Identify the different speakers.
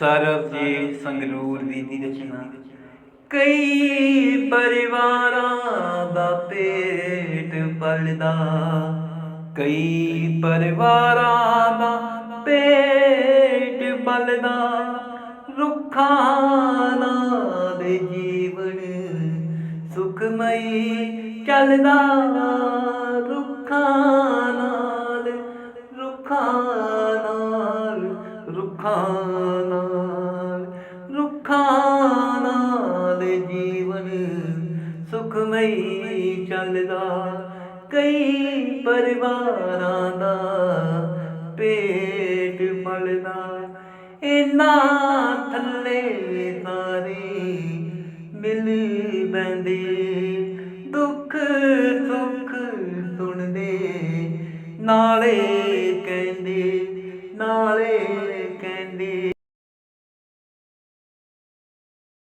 Speaker 1: ਸਰਬਜੀਤ ਸੰਗਰੂਰ ਦੀ ਦੀ ਰਚਨਾ। ਕਈ ਪਰਿਵਾਰਾਂ ਦਾ ਪੇਟ ਪਲਦਾ ਕਈ ਪਰਿਵਾਰਾਂ ਦਾ ਪੇਟ ਪਲਦਾ ਰੁੱਖਾਂ ਦੇ ਜੀਵਨ ਸੁਖਮਈ ਚੱਲਦਾ। ਰੁੱਖਾਂ ਨਾਲ ਰੁੱਖਾਂ ਨਾਲ ਜੀਵਨ ਸੁਖਮਈ ਚੱਲਦਾ। ਕਈ ਪਰਿਵਾਰਾਂ ਦਾ ਪੇਟ ਪਲਦਾ ਇਨਾ ਥੱਲੇ ਤਾਰੀ ਮਿਲ ਬੈਂਦੇ ਦੁੱਖ ਸੁੱਖ ਸੁਣਦੇ, ਨਾਲੇ ਕਹਿੰਦੇ, ਨਾਲੇ